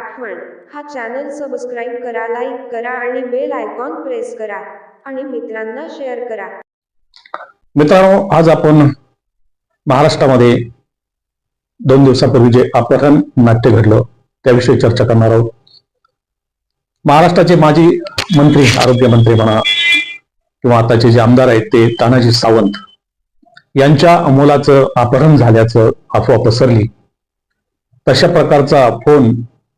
आठवण हा channel subscribe करा लाईक करा आणि बेल आयकॉन प्रेस करा आणि मित्रांना शेअर करा. मित्रांनो आज आपण महाराष्ट्रामध्ये दोन दिवसापूर्वी जे अपहरण नाट्य घडलं त्याविषयी चर्चा करणार आहोत. महाराष्ट्राचे माजी मंत्री आरोग्य मंत्री म्हणा किंवा आताचे जे आमदार आहेत ते तानाजी सावंत यांच्या मुलाचं अपहरण झाल्याचं अफवा पसरली. तशा प्रकारचा फोन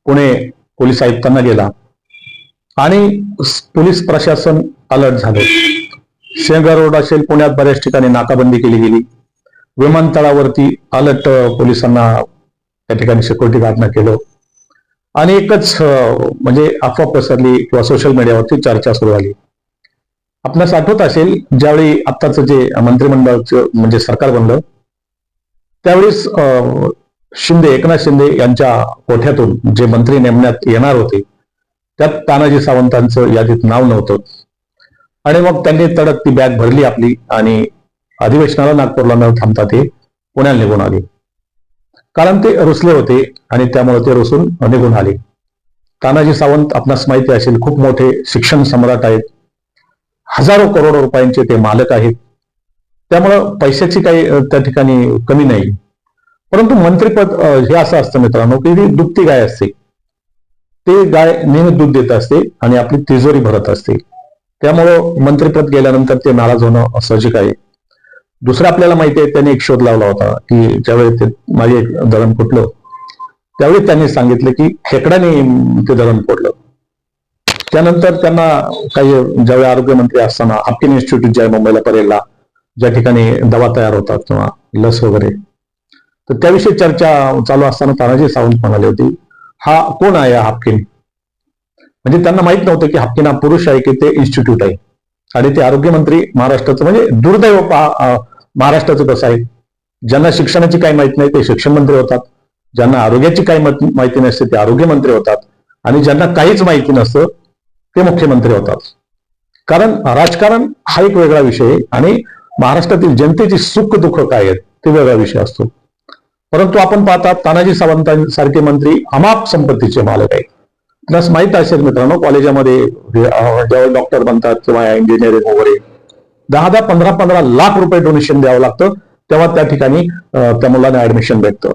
पुणे पोलीस आयुक्तांना गेला. आणि पोलीस प्रशासन अलर्ट झालं. शेंगा रोड असेल पुण्यात बऱ्याच ठिकाणी नाकाबंदी केली गेली. विमानतळावरती अलर्ट पोलिसांना त्या ठिकाणी सिक्युरिटी गार्डनं केलं. आणि एकच म्हणजे अफवा पसरली किंवा सोशल मीडियावरती चर्चा सुरू झाली. आपणास आठवत असेल ज्यावेळी आत्ताचं जे मंत्रिमंडळाचं म्हणजे सरकार बनलं त्यावेळेस अं, शिंदे एकनाथ शिंदे यांच्या कोठ्यातून जे मंत्री नेमण्यात येणार होते त्यात तानाजी सावंतांचं यादीत नाव नव्हतं. आणि मग त्यांनी तडक ती बॅग भरली आपली आणि अधिवेशनाला नागपूरला न थांबता ते पुण्याला निघून आले. कारण ते रुसले होते आणि त्यामुळे ते रुसून निघून आले. तानाजी सावंत आपणास माहिती असेल खूप मोठे शिक्षण सम्राट आहेत. हजारो करोड रुपयांचे ते मालक आहेत. त्यामुळं पैशाची काही त्या ठिकाणी कमी नाही. परंतु मंत्रीपद हे असं असतं मित्रांनो की ती दुभती गाय असते. ते गाय नेहमी दूध देत असते आणि आपली तिजोरी भरत असते. त्यामुळं मंत्रीपद गेल्यानंतर ते नाराज होणं साहजिक आहे. दुसरं आपल्याला माहिती आहे त्यांनी एक शोध लावला होता की ज्यावेळी ते माझे एक दळण फुटलं त्यावेळी त्यांनी सांगितलं की खेकड्याने ते दळण फोडलं. त्यानंतर त्यांना काही ज्यावेळी आरोग्यमंत्री असताना हापकिन इन्स्टिट्यूट जे आहे मुंबईला परेला ज्या ठिकाणी दवा तयार होतात किंवा लस वगैरे तर त्याविषयी चर्चा चालू असताना तानाजी सावंत म्हणाले होते हा कोण आहे हा हापकिन? म्हणजे त्यांना माहीत नव्हतं की हापकिन हा पुरुष आहे की ते इन्स्टिट्यूट आहे. आणि ते आरोग्यमंत्री महाराष्ट्राचं म्हणजे दुर्दैव महाराष्ट्राचं कसं आहे? ज्यांना शिक्षणाची काही माहिती नाही ते शिक्षण मंत्री होतात. ज्यांना आरोग्याची काही माहिती नसते ते आरोग्यमंत्री होतात. आणि ज्यांना काहीच माहिती नसतं ते मुख्यमंत्री होतात. कारण राजकारण हा एक वेगळा विषय आहे आणि महाराष्ट्रातील जनतेची सुख दुःख काय आहेत ते वेगळा विषय असतो. परंतु आपण पाहता तानाजी सावंतांसारखे मंत्री अमाप संपत्तीचे मालक आहेत. प्लस माहीत असेल मित्रांनो कॉलेजामध्ये जेव्हा डॉक्टर बनतात किंवा इंजिनिअरिंग वगैरे दहा दहा पंधरा पंधरा लाख रुपये डोनेशन द्यावं लागतं तेव्हा त्या ठिकाणी त्या मुलांना ऍडमिशन भेटतं.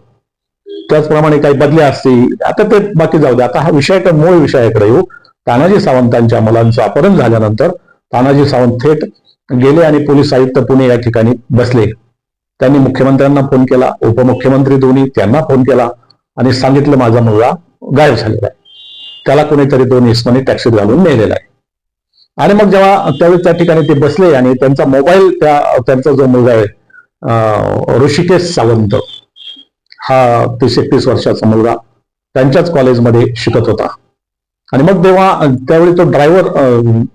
त्याचप्रमाणे काही बदल्या असतील आता ते बाकी जाऊ दे. आता हा विषय का मूळ विषयाकडे येऊ. तानाजी सावंतांच्या मुलांचं अपहरण झाल्यानंतर तानाजी सावंत थेट गेले आणि पोलीस आयुक्त पुणे या ठिकाणी बसले. त्यांनी मुख्यमंत्र्यांना फोन केला उपमुख्यमंत्री दोन्ही त्यांना फोन केला आणि सांगितलं माझा मुलगा गायब झालेला आहे. त्याला कोणीतरी दोन इसमाने टॅक्सीत घालून नेलेला आहे. आणि मग जेव्हा त्यावेळी त्या ठिकाणी ते बसले आणि त्यांचा मोबाईल त्या त्यांचा जो मुलगा आहे ऋषिकेश सावंत हा तीस एकतीस वर्षाचा मुलगा त्यांच्याच कॉलेजमध्ये शिकत होता. आणि मग तेव्हा त्यावेळी तो ड्रायव्हर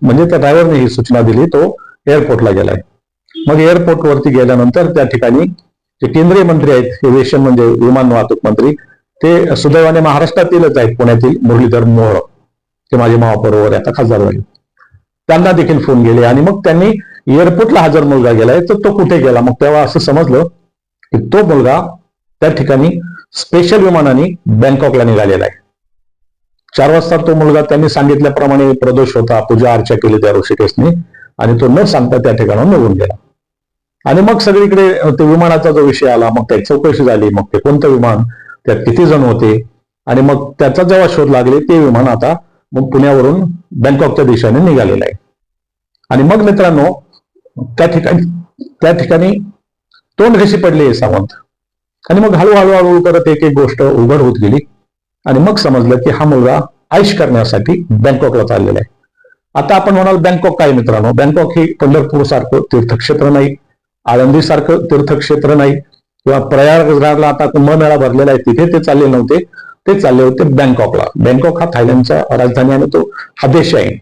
म्हणजे त्या ड्रायव्हरने ही सूचना दिली तो एअरपोर्टला गेलाय. मग एअरपोर्ट वरती गेल्यानंतर त्या ठिकाणी जे केंद्रीय मंत्री आहेत एव्हिएशन म्हणजे विमान वाहतूक मंत्री ते सुदैवाने महाराष्ट्रातीलच आहेत पुण्यातील मुरलीधर मोहोळ. ते माझे महापौर आता खासदार झाले. त्यांना देखील फोन गेले आणि मग त्यांनी एअरपोर्टला हजर मुलगा गेलाय तर तो कुठे गेला? मग तेव्हा असं समजलं की तो मुलगा त्या ठिकाणी स्पेशल विमानाने बँकॉकला निघालेला आहे. चार वाजता तो मुलगा त्यांनी सांगितल्याप्रमाणे प्रदोष होता पूजा अर्चा केली त्या ऋषिकेशने आणि तो न सांगता त्या ठिकाणाहून निघून गेला. आणि मग सगळीकडे ते विमानाचा जो विषय आला मग त्याची चौकशी झाली मग ते कोणतं विमान त्यात किती जण होते आणि मग त्याचा जेव्हा शोध लागले ते विमान आता मग पुण्यावरून बँकॉकच्या दिशेने निघालेलं आहे. आणि मग मित्रांनो त्या ठिकाणी त्या ठिकाणी तोंड कशी पडली सावंत. आणि मग हळूहळू हळू करत एक एक गोष्ट उघड होत गेली. आणि मग समजलं की हा मुलगा आयुष करण्यासाठी बँकॉकला चाललेला आहे. आता आपण म्हणाल बँकॉक काय मित्रांनो? बँकॉक ही पंढरपूर सारखं तीर्थक्षेत्र नाही. आळंदी सारखं तीर्थक्षेत्र नाही. किंवा प्रयागराजला आता कुंभमेळा भरलेला आहे. तिथे ते चालले नव्हते. ते चालले होते बँकॉकला. बँकॉक हा थायलंडचा राजधानी आणि तो हा देश आहे.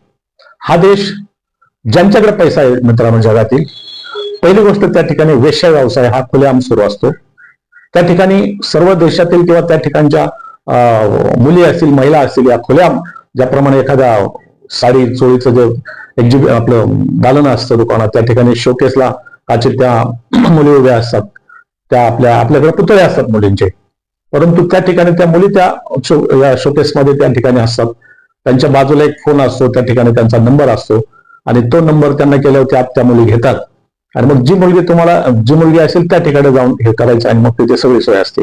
हा देश ज्यांच्याकडे पैसा आहे मित्रांनो जगातील पहिली गोष्ट त्या ठिकाणी वेश्या व्यवसाय हा खुलेआम सुरू असतो. त्या ठिकाणी सर्व देशातील किंवा त्या ठिकाणच्या अं, मुली असतील महिला असतील या खुलेआम ज्याप्रमाणे एखाद्या साडी चोळीचं जे एक्झिबि आपलं दालन असतं दुकानात त्या ठिकाणी शोकेसला काचित त्या मुली उभ्या असतात. त्या आपल्या आपल्याकडे पुतळे असतात मुलींचे. परंतु त्या ठिकाणी त्या मुली त्या या शोकेसमध्ये त्या ठिकाणी असतात. त्यांच्या बाजूला एक फोन असतो त्या ठिकाणी त्यांचा नंबर असतो. आणि तो नंबर त्यांना केल्यावर त्या त्या मुली घेतात. आणि मग जी मुलगी तुम्हाला जी मुलगी असेल त्या ठिकाणी जाऊन हे करायचं आणि मग तिथे सगळी सोय असते.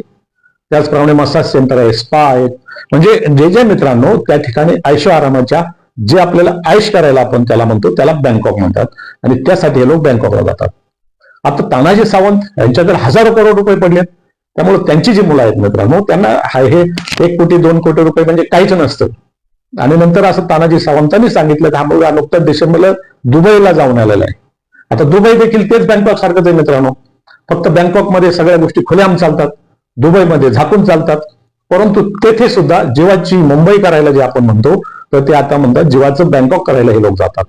त्याचप्रमाणे मसाज सेंटर आहे स्पा आहेत. म्हणजे जे जे मित्रांनो त्या ठिकाणी ऐशो आरामाच्या जे आपल्याला ऐश करायला आपण त्याला म्हणतो त्याला बँकॉक म्हणतात. आणि त्यासाठी हे लोक बँकॉकला जातात. आता तानाजी सावंत यांच्याकडे हजारो करोड रुपये पडले. त्यामुळे त्यांची जी मुलं आहेत मित्रांनो त्यांना हे एक कोटी दोन कोटी रुपये म्हणजे काहीच नसतं. आणि नंतर असं तानाजी सावंतांनी सांगितलं की हा मुलगा नुकताच डिसेंबरला दुबईला जाऊन आलेला आहे. आता दुबई देखील तेच बँकॉक सारखंच आहे मित्रांनो. फक्त बँकॉकमध्ये सगळ्या गोष्टी खुल्याम चालतात. दुबईमध्ये झाकून चालतात. परंतु तेथे सुद्धा जीवाची मुंबई करायला जे आपण म्हणतो तर ते आता म्हणतात जीवाचं बँकॉक करायला हे लोक जातात.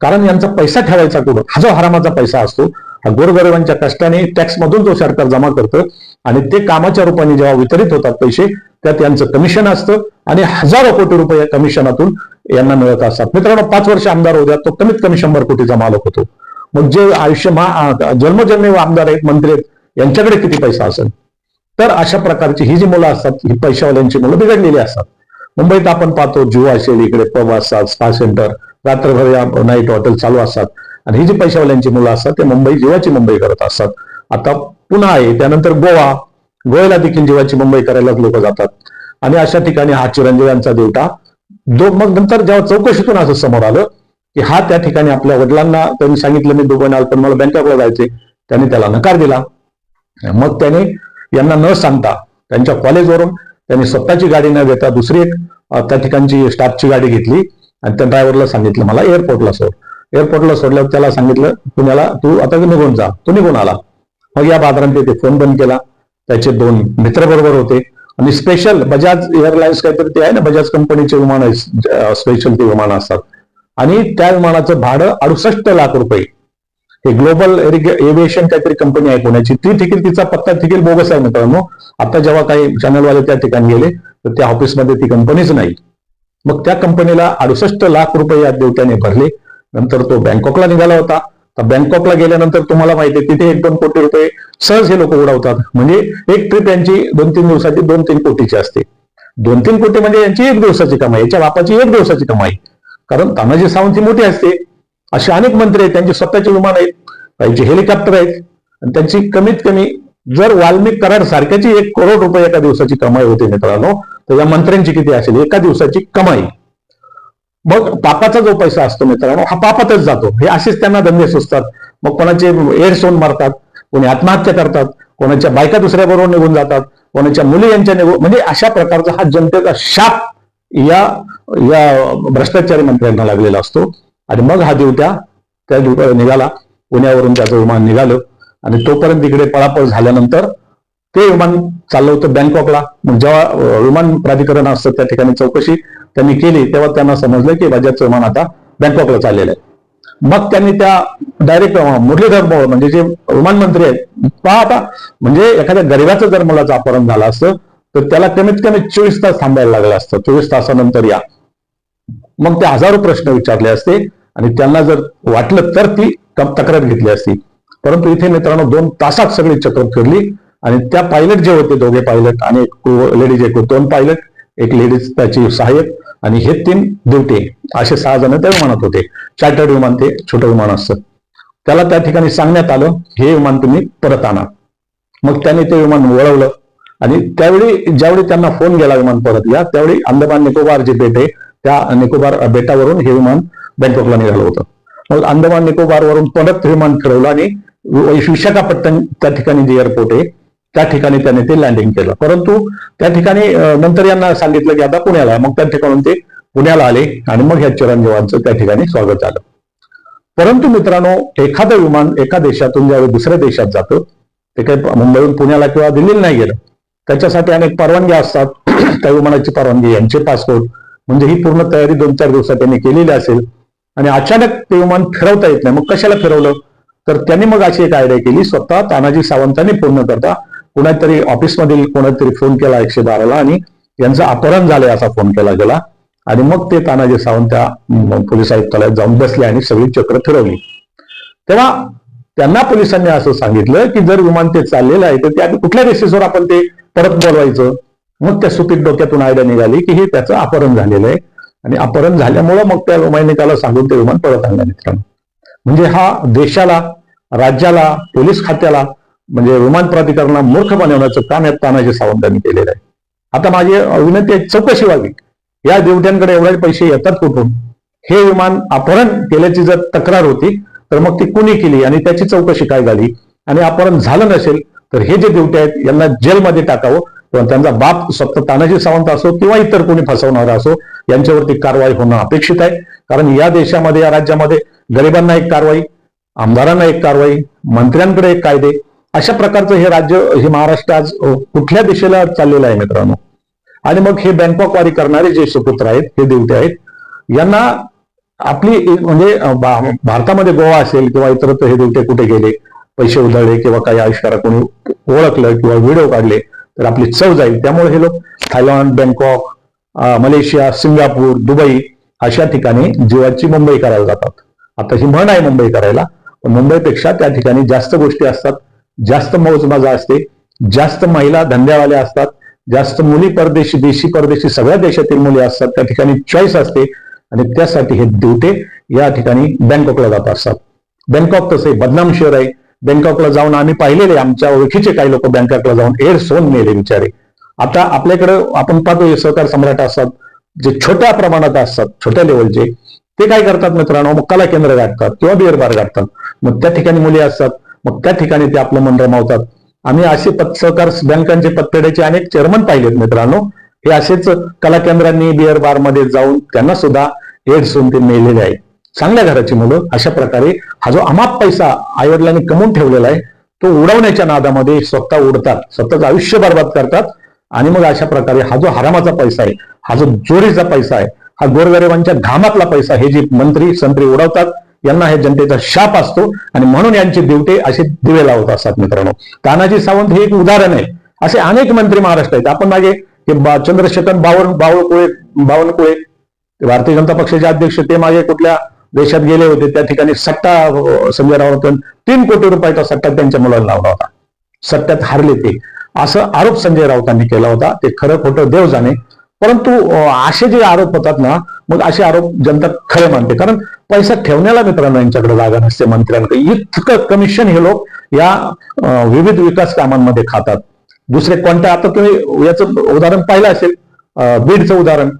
कारण यांचा पैसा ठेवायचा कुठं? हा जो हरामाचा पैसा असतो. गोरगरिबांच्या कष्टाने टॅक्स मधून जो सरकार जमा करतं आणि ते कामाच्या रूपाने जेव्हा वितरित होतात पैसे त्यात यांचं कमिशन असतं आणि हजारो कोटी रुपये या कमिशनातून यांना मिळत असतात. मित्रांनो पाच वर्ष आमदार होत्या तो कमीत कमी शंभर कोटीचा मालक होतो. मग जे आयुष्य महा जन्मजन्मी आमदार आहेत मंत्री आहेत यांच्याकडे किती पैसा असेल? तर अशा प्रकारची ही जी मुलं असतात ही पैशावाल्यांची मुलं बिघडलेली असतात. मुंबईत आपण पाहतो जुवा असेल इकडे पब असतात स्पा सेंटर रात्रभर या नाईट हॉटेल चालू असतात. आणि ही जी पैशावाल्यांची मुलं असतात ते मुंबई जीवाची मुंबई करत असतात. आता पुन्हा आहे त्यानंतर गोवा. गोव्याला देखील जीवाची मुंबई करायला लोक जातात. आणि अशा ठिकाणी हा चिरंजीव यांचा देवटा दो मग नंतर जेव्हा चौकशीतून असं समोर आलं की हा त्या ठिकाणी आपल्या वडिलांना त्यांनी सांगितलं मी दुबईला आलं पण मला बँकॉकला जायचे त्यांनी त्याला नकार दिला. मग त्याने यांना न सांगता त्यांच्या कॉलेजवरून त्यांनी स्वतःची गाडी न घेता दुसरी एक त्या ठिकाणची स्टाफची गाडी घेतली. आणि त्या ड्रायव्हरला सांगितलं मला एअरपोर्टला सोड. एअरपोर्टला सोडल्यावर त्याला सांगितलं पुण्याला तू आता निघून जा. तो निघून आला. मग या बाजारांनी ते फोन बंद केला. त्याचे दोन मित्र बरोबर होते. आणि स्पेशल बजाज एअरलाइन्स काहीतरी ते आहे ना बजाज कंपनीचे विमान स्पेशल ते विमान असतात. आणि त्या विमानाचं भाडं अडुसष्ट लाख रुपये. हे ग्लोबल एव्हिएशन काहीतरी कंपनी आहे पुण्याची. ती देखील तिचा पत्ता देखील बोगस आहे मित्रांनो. आता जेव्हा काही चॅनलवाले त्या ठिकाणी गेले तर त्या ऑफिसमध्ये ती कंपनीच नाही. मग त्या कंपनीला अडुसष्ट लाख रुपये या देवत्याने भरले. नंतर तो बँकॉकला निघाला होता. तर बँकॉकला गेल्यानंतर तुम्हाला माहिती आहे तिथे एक दोन कोटी रुपये सहज हे लोक उडवतात. म्हणजे एक ट्रिप यांची दोन तीन दिवसाची दोन तीन कोटीची असते. दोन तीन कोटी म्हणजे यांची एक दिवसाची कमाई याच्या बापाची एक दिवसाची कमाई. कारण तानाजी सावंत ही मोठी असते. असे अनेक मंत्री आहेत त्यांचे स्वतःची विमान आहेत त्यांचे हेलिकॉप्टर आहेत. आणि त्यांची कमीत कमी जर वाल्मिक करार सारख्याची एक करोड रुपये एका दिवसाची कमाई होते मित्रांनो तर या मंत्र्यांची किती असेल? एका दिवसाची कमाई. मग पापाचा जो पैसा असतो मित्रांनो हा पापातच जातो. हे असेच त्यांना धंदे सुचतात. मग कोणाचे एअर सोन मारतात कोणी आत्महत्या करतात कोणाच्या बायका दुसऱ्या बरोबर निघून जातात कोणाच्या मुली यांच्या निघून म्हणजे अशा प्रकारचा हा जनतेचा शाप या या भ्रष्टाचारी मंत्र्यांना लागलेला असतो. आणि मग हा दिवट्या त्या दिवट्या निघाला. पुण्यावरून त्याचं विमान निघालं. आणि तोपर्यंत तिकडे पळापळ झाल्यानंतर ते विमान चाललं होतं बँकॉकला. मग जेव्हा विमान प्राधिकरण असतं त्या ठिकाणी चौकशी त्यांनी केली तेव्हा त्यांना समजलं की राजा चव्हाण आता बँकॉकला चाललेलं आहे. मग त्यांनी त्या डायरेक्ट मुरलीधर मोहोळ म्हणजे जे विमान मंत्री आहेत पहा आता म्हणजे एखाद्या गरीबाचं जर मुलाचं अपहरण झालं असतं तर त्याला कमीत कमी चोवीस तास थांबायला लागलं असतं. चोवीस तासानंतर या. मग ते हजारो प्रश्न विचारले असते आणि त्यांना जर वाटलं तर ती तक्रार घेतली असती. परंतु इथे मित्रांनो दोन तासात सगळी चक्र फिरली आणि त्या पायलट जे होते दोघे पायलट आणि एक लेडीज एक दोन पायलट एक लेडीज त्याची सहाय्यक आणि हे तीन दिवटे असे सहा जण त्या विमानात होते. चार्टर्ड विमान ते छोटं विमान असतं. त्याला त्या ठिकाणी सांगण्यात आलं हे विमान तुम्ही परत आणा. मग त्याने ते विमान वळवलं आणि त्यावेळी ज्यावेळी त्यांना फोन गेला विमान परत या त्यावेळी अंदमान निकोबार जे बेट आहे त्या निकोबार बेटावरून हे विमान बँकॉकला निघालं होतं. मग अंदमान निकोबार वरून परत विमान फिरवलं आणि विशाखापट्टण त्या ठिकाणी जे एअरपोर्ट आहे त्या ठिकाणी त्याने ते लँडिंग केलं. परंतु त्या ठिकाणी नंतर यांना सांगितलं की आता पुण्याला मग त्या ठिकाणून ते पुण्याला आले आणि मग ह्या चिरंजीवांचं त्या ठिकाणी स्वागत झालं. परंतु मित्रांनो एखादं विमान एका देशातून ज्यावेळी दुसऱ्या देशात जातं ते काही मुंबईहून पुण्याला किंवा दिल्लीला नाही गेलं. त्याच्यासाठी अनेक परवानग्या असतात. त्या विमानाची परवानगी यांचे पासपोर्ट म्हणजे ही पूर्ण तयारी दोन चार दिवसात त्यांनी केलेली असेल. आणि अचानक ते विमान फिरवता येत नाही. मग कशाला फिरवलं? तर त्यांनी मग अशी एक आयडिया केली स्वतः तानाजी सावंतांनी पूर्ण करता कुणातरी ऑफिसमधील कोणातरी फोन केला एकशे बाराला आणि यांचं अपहरण झालंय असा फोन केला गेला. आणि मग ते तानाजी सावंत त्या पोलीस आयुक्तालयात जाऊन बसले आणि सगळी चक्र फिरवली तेव्हा त्यांना पोलिसांनी असं सांगितलं की जर विमान ते चाललेलं आहे तर त्या कुठल्या बेसिसवर आपण ते परत बोलवायचं? मग त्या सुपीक डोक्यातून आयडिया निघाली की हे त्याचं अपहरण झालेलं आहे. आणि अपहरण झाल्यामुळं मग त्या वैमानिकाला सांगून ते विमान परत आणलं मित्रांनो. म्हणजे हा देशाला राज्याला पोलीस खात्याला म्हणजे विमान प्राधिकरणाला मूर्ख बनवण्याचं काम या तानाजी सावंतांनी केलेलं आहे. आता माझी विनंती आहे चौकशी व्हावी. या देवट्यांकडे एवढे पैसे येतात कुठून? हे विमान अपहरण केल्याची जर तक्रार होती तर मग ती कुणी केली आणि त्याची चौकशी काय झाली? आणि अपहरण झालं नसेल तर हे जे देवटे आहेत यांना जेलमध्ये टाकावं किंवा त्यांचा बाप स्वतः तानाजी सावंत असो किंवा इतर कोणी फसवणारा असो यांच्यावरती कारवाई होणं अपेक्षित आहे. कारण या देशामध्ये या राज्यामध्ये गरिबांना एक कारवाई आमदारांना एक कारवाई मंत्र्यांकडे एक कायदे अशा प्रकारचं हे राज्य हे महाराष्ट्र आज कुठल्या दिशेला चाललेलं आहे मित्रांनो? आणि मग हे बँकॉक वारी करणारे जे सुपुत्र आहेत हे देवते आहेत यांना आपली म्हणजे भारतामध्ये गोवा असेल किंवा इतरत्र हे देवते कुठे गेले पैसे उधळले किंवा काही आविष्कारा कोणी ओळखलं किंवा व्हिडिओ काढले तर आपली चव जाईल. त्यामुळे हे लोक Thailand Bangkok Malaysia Singapore Dubai अशा ठिकाणी जीवाची मुंबई करायला जातात. आता ही म्हण आहे मुंबई करायला. पण मुंबईपेक्षा त्या ठिकाणी जास्त गोष्टी असतात. जास्त मौजमजा असते. जास्त महिला धंद्यावाल्या असतात. जास्त मुली परदेशी देशी परदेशी सगळ्या देशातील मुली असतात. त्या ठिकाणी चॉईस असते. आणि त्यासाठी हे दिवटे या ठिकाणी बँकॉकला जात असतात. बँकॉक तसे बदनाम शहर आहे. बँकॉकला जाऊन आम्ही पाहिलेले आमच्या ओळखीचे काही लोक बँकॉकला जाऊन एअर सोन नेले बिचारे. आता आपल्याकडे आपण पाहतो सहकार सम्राट असतात. जे छोट्या प्रमाणात असतात छोट्या लेवलचे ते काय करतात मित्रांनो? मग कला केंद्र गाठतात किंवा बिअर बार गाठतात. मग त्या ठिकाणी मुली असतात. मग त्या ठिकाणी ते आपलं मन रमावतात. आम्ही असे पत- सहकार बँकांचे पतपेढ्याचे अनेक चेअरमन पाहिलेत मित्रांनो. हे असेच कला केंद्रांनी बिअर बारमध्ये जाऊन त्यांना सुद्धा एड्स होऊन ते मेलेले आहे चांगल्या घराची मुलं अशा प्रकारे हा जो अमाप पैसा आईवडिलांनी कमवून ठेवलेला आहे तो उडवण्याच्या नादामध्ये स्वतः उडतात. स्वतःचं आयुष्य बर्बाद करतात. आणि मग अशा प्रकारे हा जो हरामाचा पैसा आहे हा जो चोरीचा पैसा आहे हा गोरगरिबांच्या घामातला पैसा हे जे मंत्री संत्री उडवतात यांना हे जनतेचा शाप असतो आणि म्हणून यांचे दिवटे असे दिवे लावत असतात मित्रांनो. तानाजी सावंत हे एक उदाहरण आहे. असे अनेक मंत्री महाराष्ट्र आहेत. आपण मागे चंद्रशेखर बावन बावळकुळे बावनकुळे भारतीय जनता पक्षाचे अध्यक्ष ते मागे कुठल्या देशात गेले होते त्या ठिकाणी सट्टा संजय राऊत तीन कोटी रुपयाचा सट्टा त्यांच्या मुलाला लावला होता. सट्ट्यात हारले ते. असं आरोप संजय राऊतांनी केला होता. ते खरं खोटं देव जाणे परंतु असे जे आरोप होतात ना मग असे आरोप जनता खरे मानते. कारण पैसा ठेवण्याला मित्रांनो यांच्याकडे जागा नसते मंत्र्यांकडे. इतकं कमिशन हे लोक या विविध विकास कामांमध्ये खातात. दुसरे कोणत्या आता तुम्ही याचं उदाहरण पाहिलं असेल बीडचं उदाहरण.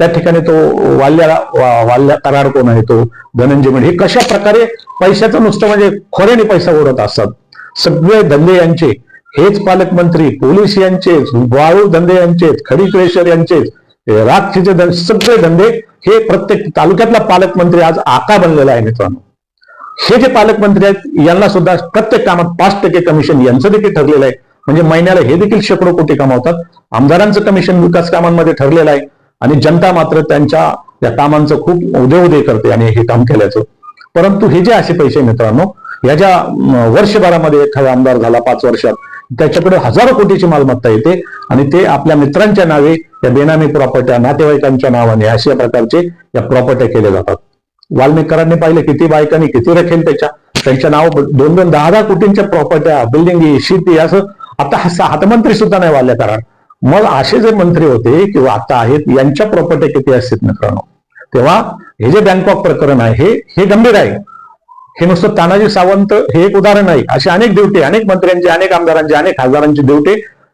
त्या ठिकाणी तो वाल्याला वाल्या करार कोण आहे तो? धनंजय म्हणजे हे कशा प्रकारे पैशाचं नुसतं म्हणजे खोऱ्याने पैसा उडत असतात? सगळे धंदे यांचे हेच पालकमंत्री पोलीस यांचेच वाळू धंदे यांचेच खडी क्रेशर यांचेच राखीचे सगळे धंदे हे प्रत्येक तालुक्यातला पालकमंत्री आज आका बनलेला आहे मित्रांनो. हे जे पालकमंत्री आहेत यांना सुद्धा प्रत्येक कामात पाच टक्के कमिशन यांचं देखील ठरलेलं आहे. म्हणजे महिन्याला हे देखील शेकडो कोटी कमावतात. आमदारांचं कमिशन विकास कामांमध्ये ठरलेलं आहे. आणि जनता मात्र त्यांच्या या कामांचं खूप उदे उदे करते आणि हे काम केल्याचं. परंतु हे जे असे पैसे मित्रांनो या ज्या वर्षभरामध्ये एखादा आमदार झाला पाच वर्षात त्याच्याकडे हजारो कोटीची मालमत्ता येते आणि ते आपल्या मित्रांच्या नावे या बेनामी प्रॉपर्ट्या नातेवाईकांच्या नावाने अशा प्रकारचे या प्रॉपर्ट्या केल्या जातात. वाल्मिकरांनी पाहिले किती बायकांनी किती रखेल त्याच्या. त्यांच्या नाव दोन दोन दहा दहा कोटींच्या प्रॉपर्ट्या बिल्डिंगी शेती असं आता हा हातमंत्री सुद्धा नाही वाल्यकरार मग असे जे मंत्री होते किंवा आता आहेत यांच्या प्रॉपर्ट्या किती असतात मित्रांनो? तेव्हा हे जे बँकॉक प्रकरण आहे हे हे गंभीर आहे. हे नुसतं तानाजी सावंत हे एक उदाहरण आहे. असे अनेक देवटे अनेक मंत्र्यांचे अनेक आमदारांचे अनेक खासदारांचे देवटे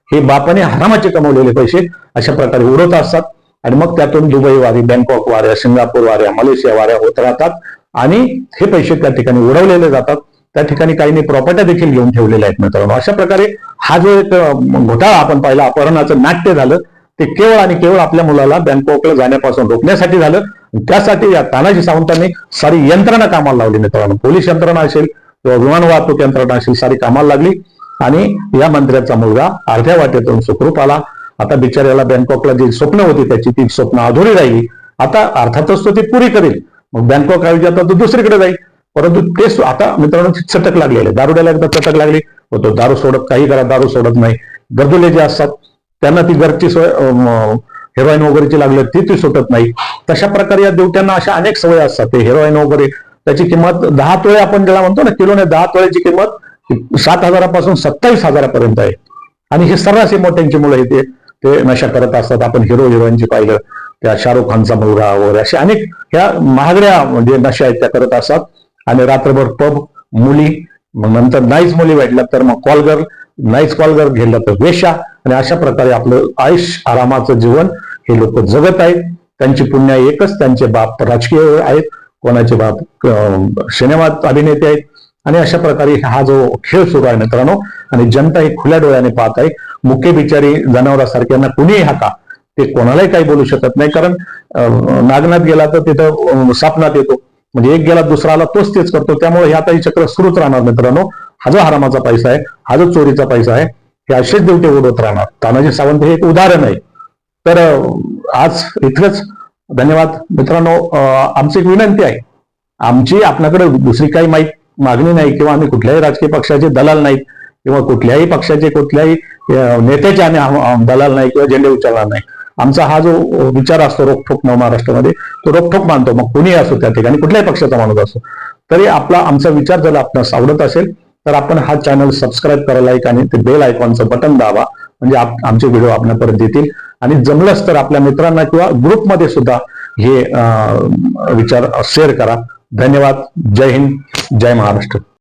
हे बापाने हरामाचे कमवलेले पैसे अशा प्रकारे उडवत असतात. आणि मग त्यातून दुबई वारी बँकॉक वाऱ्या सिंगापूर वाऱ्या मलेशिया वाऱ्या होत राहतात. आणि हे पैसे त्या ठिकाणी उडवलेले जातात. त्या ठिकाणी काहींनी प्रॉपर्ट्या देखील घेऊन ठेवलेल्या आहेत मित्रांनो. अशा प्रकारे हा जो एक घोटाळा आपण पाहिला अपहरणाचं नाट्य झालं. ते केवळ आणि केवळ आपल्या मुलाला बँकॉकला जाण्यापासून रोखण्यासाठी झालं. त्यासाठी या तानाजी सावंतांनी सारी यंत्रणा कामाला लावली. मित्रांनो पोलीस यंत्रणा असेल किंवा विमान वाहतूक यंत्रणा असेल सारी कामाला लागली. आणि या मंत्र्याचा मुलगा अर्ध्या वाटेतून सुखरूप आला. आता बिचाऱ्याला बँकॉकला जी स्वप्न होती त्याची ती स्वप्न अधुरी राहिली. आता अर्थातच तो ती पुरी करेल. मग बँकॉक ऐवजी आता तो दुसरीकडे जाईल. परंतु ते आता मित्रांनो चटक लागलेले दारुड्याला एकदा चटक लागली. व तो दारू सोडत काही करा दारू सोडत नाही. गरजुले जे असतात त्यांना ती घरची सोय हेरोईन वगैरेची लागली ती ती सुटत नाही. तशा प्रकारे या देवट्यांना अशा अनेक सवय असतात. ते हेरोईन वगैरे त्याची किंमत दहा तोळे आपण ज्याला म्हणतो ना किलोने दहा तोळ्याची किंमत सात हजारापासून सत्तावीस हजारापर्यंत आहे. आणि हे सर्रास मोठ्यांची मुलं इथे ते नशा करत असतात. आपण हिरो हिरोईनची पाहिलं त्या शाहरुख खानचा मुलगा वगैरे अशा अनेक ह्या महागड्या म्हणजे नशा आहेत त्या करत असतात. आणि रात्रभर पब मुली मग नंतर नाहीच मुली भेटल्या तर मग कॉल गर्ल नाहीच कॉल गर्ल घेतलं तर वेशा आणि अशा प्रकारे आपलं आयुष आरामाचं जीवन हे लोक जगत आहेत. त्यांची पुण्य एकच त्यांचे बाप राजकीय आहेत. कोणाचे बाप सिनेमात अभिनेते आहेत. आणि अशा प्रकारे हा जो खेळ सुरू आहे मित्रांनो आणि जनता ही खुल्या डोळ्याने पाहत आहे मुके बिचारी जनावरांसारख्यांना कुणीही हाका ते कोणालाही काही बोलू शकत नाही. कारण नागनाथ गेला तर तिथं सापनात येतो. म्हणजे एक गेला दुसरा आला तोच तेच करतो. त्यामुळे हे आता ही चक्र सुरूच राहणार मित्रांनो. हा जो हरामाचा पैसा आहे हा जो चोरीचा पैसा आहे हे असेच देवते उडवत राहणार. तानाजी सावंत हे एक उदाहरण आहे. तर आज इथलंच धन्यवाद. मित्रांनो आमची एक विनंती आहे. आमची आपल्याकडे दुसरी काही माहीत मागणी नाही किंवा आम्ही कुठल्याही राजकीय पक्षाचे दलाल नाहीत किंवा कुठल्याही पक्षाचे कुठल्याही नेत्याचे आम्ही दलाल नाही किंवा झेंडे उचलणार नाही. आमचा हा जो विचार असतो रोखोक नव महाराष्ट्रामध्ये तो रोखोक मानतो. मग कुणीही असो त्या ठिकाणी कुठल्याही पक्षाचा माणूस असो. तरी आपला आमचा विचार जर आपणास आवडत असेल तर आपण हा चॅनल सबस्क्राईब करा लाईक आणि ते बेल आयकॉनचं बटन दाबा. म्हणजे आमचे व्हिडिओ आपल्यापर्यंत येतील आणि जमलंच तर आपल्या मित्रांना किंवा ग्रुपमध्ये सुद्धा हे विचार शेअर करा. धन्यवाद. जय हिंद. जय महाराष्ट्र.